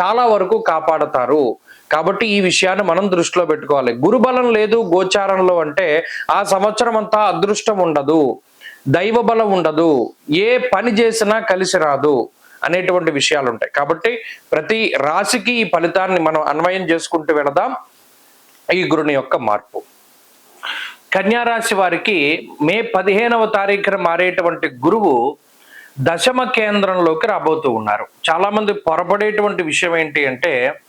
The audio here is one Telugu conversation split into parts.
చాలా వరకు కాపాడతారు. కాబట్టి ఈ విషయాన్ని మనం దృష్టిలో పెట్టుకోవాలి. గురుబలం లేదు గోచారంలో అంటే ఆ సంవత్సరం అంతా అదృష్టం ఉండదు దైవ బలం ఉండదు ఏ పని చేసినా కలిసి రాదు అనేటువంటి విషయాలు ఉంటాయి. కాబట్టి ప్రతి రాశికి ఈ ఫలితాన్ని మనం అన్వయం చేసుకుంటూ వెళదాం. ఈ గురుని యొక్క మార్పు. కన్యా రాశి వారికి మే పదిహేనవ తారీఖున మారేటువంటి గురువు దశమ కేంద్రంలోకి రాబోతూ ఉన్నారు. చాలామంది పొరపడేటువంటి విషయం ఏంటి అంటే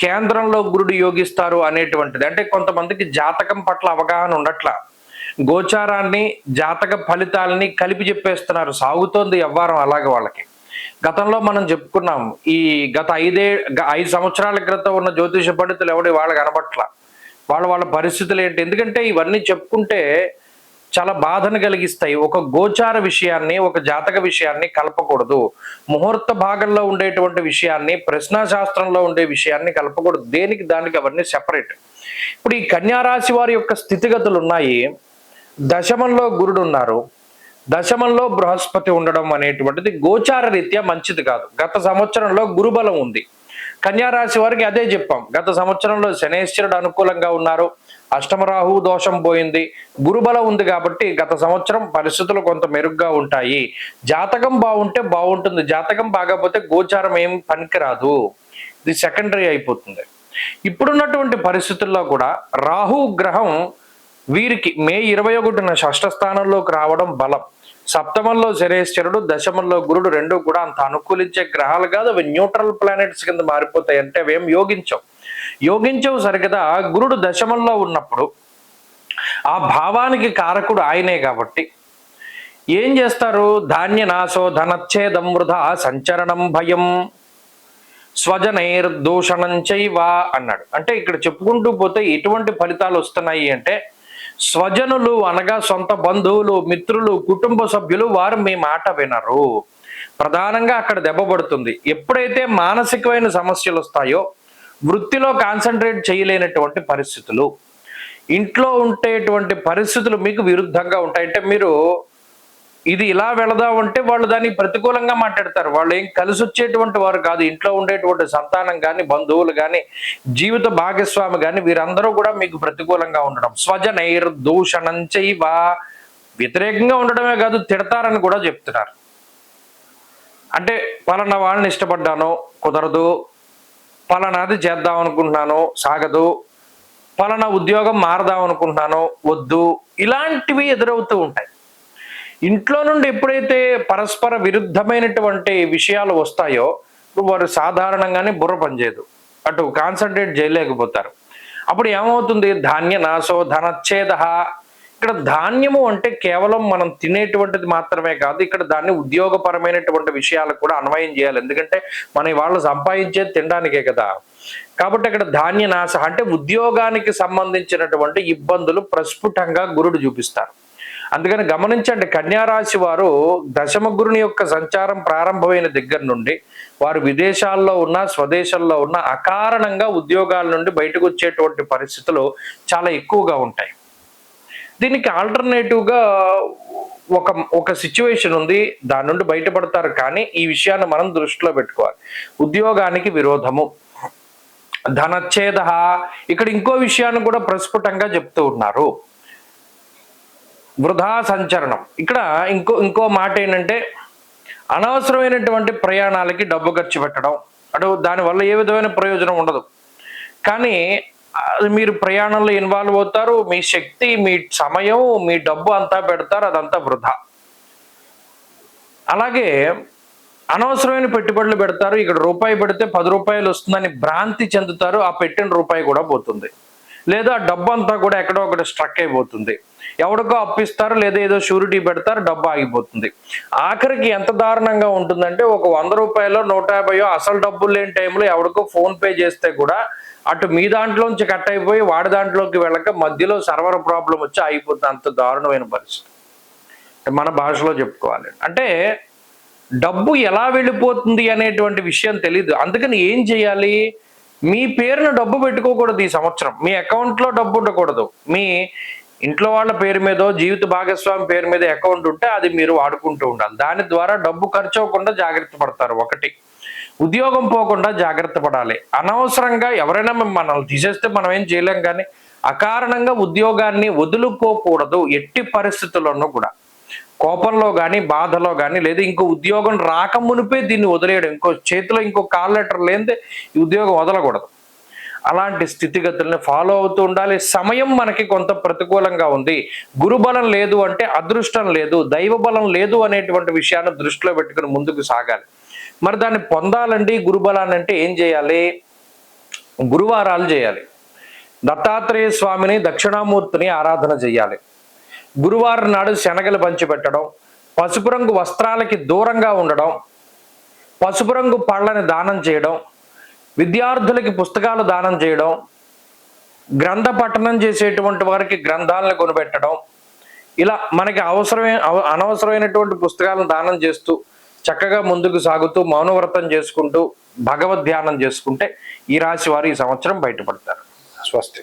కేంద్రంలో గురుడు యోగిస్తారు అనేటువంటిది. అంటే కొంతమందికి జాతకం పట్ల అవగాహన ఉండట్ల. గోచారాన్ని జాతక ఫలితాలని కలిపి చెప్పేస్తున్నారు. సాగుతోంది వ్యవహారం అలాగే వాళ్ళకి. గతంలో మనం చెప్పుకున్నాం ఈ గత ఐదే గ- ఐదు సంవత్సరాల క్రితం ఉన్న జ్యోతిష పండితులు ఎవడి వాళ్ళు కనబట్ల. వాళ్ళ వాళ్ళ పరిస్థితులు ఏంటి? ఎందుకంటే ఇవన్నీ చెప్పుకుంటే చాలా బాధను కలిగిస్తాయి. ఒక గోచార విషయాన్ని ఒక జాతక విషయాన్ని కలపకూడదు. ముహూర్త భాగంలో ఉండేటువంటి విషయాన్ని ప్రశ్నాశాస్త్రంలో ఉండే విషయాన్ని కలపకూడదు. దేనికి దానికి అవన్నీ సెపరేట్ ఇప్పుడు ఈ కన్యారాశి వారి యొక్క స్థితిగతులు ఉన్నాయి. దశమంలో గురుడు ఉన్నారు. దశమంలో బృహస్పతి ఉండడం అనేటువంటిది గోచార రీత్యా మంచిది కాదు. గత సంవత్సరంలో గురుబలం ఉంది. కన్యారాశి వారికి అదే చెప్పాం. గత సంవత్సరంలో శనేశ్వరుడు అనుకూలంగా ఉన్నారు. అష్టమరాహు దోషం పోయింది. గురుబలం ఉంది కాబట్టి గత సంవత్సరం పరిస్థితులు కొంత మెరుగ్గా ఉంటాయి. జాతకం బాగుంటే బాగుంటుంది. జాతకం బాగాపోతే గోచారం ఏం పనికిరాదు. ఇది సెకండరీ అయిపోతుంది. ఇప్పుడున్నటువంటి పరిస్థితుల్లో కూడా రాహు గ్రహం వీరికి మే ఇరవై ఒకటిన షష్ఠ స్థానంలోకి రావడం బలం. సప్తమంలో శనేశ్వరుడు దశమంలో గురుడు రెండు కూడా అంత అనుకూలించే గ్రహాలు కాదు. అవి న్యూట్రల్ ప్లానెట్స్ కింద మారిపోతాయి. అంటే అవేం యోగించవు. యోగించవు సరిగదా. గురుడు దశమంలో ఉన్నప్పుడు ఆ భావానికి కారకుడు ఆయనే కాబట్టి ఏం చేస్తారు? ధాన్య నాశో ధనచ్ఛేదం వృధా సంచరణం భయం. స్వజనైర్దూషణం చైవా అన్నాడు. అంటే ఇక్కడ చెప్పుకుంటూ పోతే ఎటువంటి ఫలితాలు వస్తున్నాయి అంటే స్వజనులు అనగా సొంత బంధువులు మిత్రులు కుటుంబ సభ్యులు వారు మీ మాట వినరు. ప్రధానంగా అక్కడ దెబ్బపడుతుంది ఎప్పుడైతే మానసికమైన సమస్యలు వస్తాయో వృత్తిలో కాన్సన్ట్రేట్ చేయలేనటువంటి పరిస్థితులు ఇంట్లో ఉండేటువంటి పరిస్థితులు మీకు విరుద్ధంగా ఉంటాయి. అంటే మీరు ఇది ఇలా వెళదాం అంటే వాళ్ళు దానికి ప్రతికూలంగా మాట్లాడతారు. వాళ్ళు ఏం కలిసి వచ్చేటువంటి వారు కాదు. ఇంట్లో ఉండేటువంటి సంతానం కానీ బంధువులు కానీ జీవిత భాగస్వామి కానీ వీరందరూ కూడా మీకు ప్రతికూలంగా ఉండడం. స్వజనైర్ దూషణం చైవ వ్యతిరేకంగా ఉండడమే కాదు తిడతారని కూడా చెప్తున్నారు. అంటే పలానా వాళ్ళని ఇష్టపడ్డాను కుదరదు. పలానాది చేద్దాం అనుకుంటున్నాను సాగదు. పలానా ఉద్యోగం మారదాం అనుకుంటున్నాను వద్దు. ఇలాంటివి ఎదురవుతూ ఉంటాయి. ఇంట్లో నుండి ఎప్పుడైతే పరస్పర విరుద్ధమైనటువంటి విషయాలు వస్తాయో వారు సాధారణంగానే బుర్ర పనిచేయదు. అటు కాన్సన్ట్రేట్ చేయలేకపోతారు. అప్పుడు ఏమవుతుంది? ధాన్య నాశో ధనచ్ఛేద. ఇక్కడ ధాన్యము అంటే కేవలం మనం తినేటువంటిది మాత్రమే కాదు ఇక్కడ దాన్ని ఉద్యోగపరమైనటువంటి విషయాలకు కూడా అన్వయం చేయాలి. ఎందుకంటే మన వాళ్ళు సంపాదించేది తినడానికే కదా. కాబట్టి అక్కడ ధాన్య నాశ అంటే ఉద్యోగానికి సంబంధించినటువంటి ఇబ్బందులు ప్రస్ఫుటంగా గురుడు చూపిస్తారు. అందుకని గమనించండి కన్యారాశి వారు దశమ గురుని యొక్క సంచారం ప్రారంభమైన దగ్గర నుండి వారు విదేశాల్లో ఉన్న స్వదేశాల్లో ఉన్న అకారణంగా ఉద్యోగాల నుండి బయటకు వచ్చేటువంటి పరిస్థితులు చాలా ఎక్కువగా ఉంటాయి. దీనికి ఆల్టర్నేటివ్గా ఒక ఒక సిచ్యువేషన్ ఉంది. దాని నుండి బయటపడతారు. కానీ ఈ విషయాన్ని మనం దృష్టిలో పెట్టుకోవాలి. ఉద్యోగానికి విరోధము. ధనచ్ఛేద ఇక్కడ ఇంకో విషయాన్ని కూడా ప్రస్ఫుటంగా చెప్తూ ఉన్నారు. వృధా సంచరణం. ఇక్కడ ఇంకో ఇంకో మాట ఏంటంటే అనవసరమైనటువంటి ప్రయాణాలకి డబ్బు ఖర్చు పెట్టడం. అటు దానివల్ల ఏ విధమైన ప్రయోజనం ఉండదు. కానీ అది మీరు ప్రయాణంలో ఇన్వాల్వ్ అవుతారు మీ శక్తి మీ సమయం మీ డబ్బు అంతా పెడతారు అదంతా వృధా. అలాగే అనవసరమైన పెట్టుబడులు పెడతారు ఇక్కడ రూపాయి పెడితే పది రూపాయలు వస్తుందని భ్రాంతి చెందుతారు ఆ పెట్టిన రూపాయి కూడా పోతుంది. లేదా డబ్బు అంతా కూడా ఎక్కడో ఒకటి స్ట్రక్ అయిపోతుంది. ఎవడికో అప్పిస్తారు లేదా ఏదో షూరిటీ పెడతారు డబ్బు ఆగిపోతుంది. ఆఖరికి ఎంత దారుణంగా ఉంటుందంటే ఒక వంద రూపాయలు నూట యాభైయో అసలు డబ్బులు లేని టైంలో ఎవడికో ఫోన్ పే చేస్తే కూడా అటు మీ దాంట్లోంచి కట్ అయిపోయి వాడి దాంట్లోకి వెళ్ళక మధ్యలో సర్వర్ ప్రాబ్లం వచ్చి ఆగిపోతుంది. అంత దారుణమైన పరిస్థితి. మన భాషలో చెప్పుకోవాలి. అంటే డబ్బు ఎలా వెళ్ళిపోతుంది అనేటువంటి విషయం తెలియదు అందుకని ఏం చేయాలి? మీ పేరున డబ్బు పెట్టుకోకూడదు ఈ సంవత్సరం. మీ అకౌంట్లో డబ్బు ఉండకూడదు. మీ ఇంట్లో వాళ్ళ పేరు మీదో జీవిత భాగస్వామి పేరు మీద అకౌంట్ ఉంటే అది మీరు వాడుకుంటూ ఉండాలి. దాని ద్వారా డబ్బు ఖర్చు అవ్వకుండా జాగ్రత్త పడతారు ఒకటి. ఉద్యోగం పోకుండా జాగ్రత్త పడాలి. అనవసరంగా ఎవరైనా మనల్ని తీసేస్తే మనం ఏం చేయలేం కానీ అకారణంగా ఉద్యోగాన్ని వదులుకోకూడదు ఎట్టి పరిస్థితుల్లోనూ కూడా. కోపంలో కానీ బాధలో కానీ లేదా ఇంకో ఉద్యోగం రాక మునిపే దీన్ని వదిలేయడం ఇంకో చేతిలో ఇంకో కాల్ లెటర్ లేనిదే ఈ ఉద్యోగం వదలకూడదు. అలాంటి స్థితిగతుల్ని ఫాలో అవుతూ ఉండాలి. సమయం మనకి కొంత ప్రతికూలంగా ఉంది. గురుబలం లేదు అంటే అదృష్టం లేదు. దైవబలం లేదు అనేటువంటి విషయాన్ని దృష్టిలో పెట్టుకుని ముందుకు సాగాలి. మరి దాన్ని పొందాలండి గురుబలాన్ని అంటే ఏం చేయాలి? గురువారాలు చేయాలి. దత్తాత్రేయ స్వామిని దక్షిణామూర్తిని ఆరాధన చేయాలి. గురువారం నాడు శనగలు పంచిపెట్టడం పసుపు రంగు వస్త్రాలకి దూరంగా ఉండడం పసుపు రంగు పళ్ళని దానం చేయడం విద్యార్థులకి పుస్తకాలు దానం చేయడం గ్రంథ పఠనం చేసేటువంటి వారికి గ్రంథాలను కొనిపెట్టడం ఇలా మనకి అవసరమైన అవ- అనవసరమైనటువంటి పుస్తకాలను దానం చేస్తూ చక్కగా ముందుకు సాగుతూ మౌనవ్రతం చేసుకుంటూ భగవద్ ధ్యానం చేసుకుంటే ఈ రాశి వారు ఈ సంవత్సరం బయటపడతారు. స్వస్తి.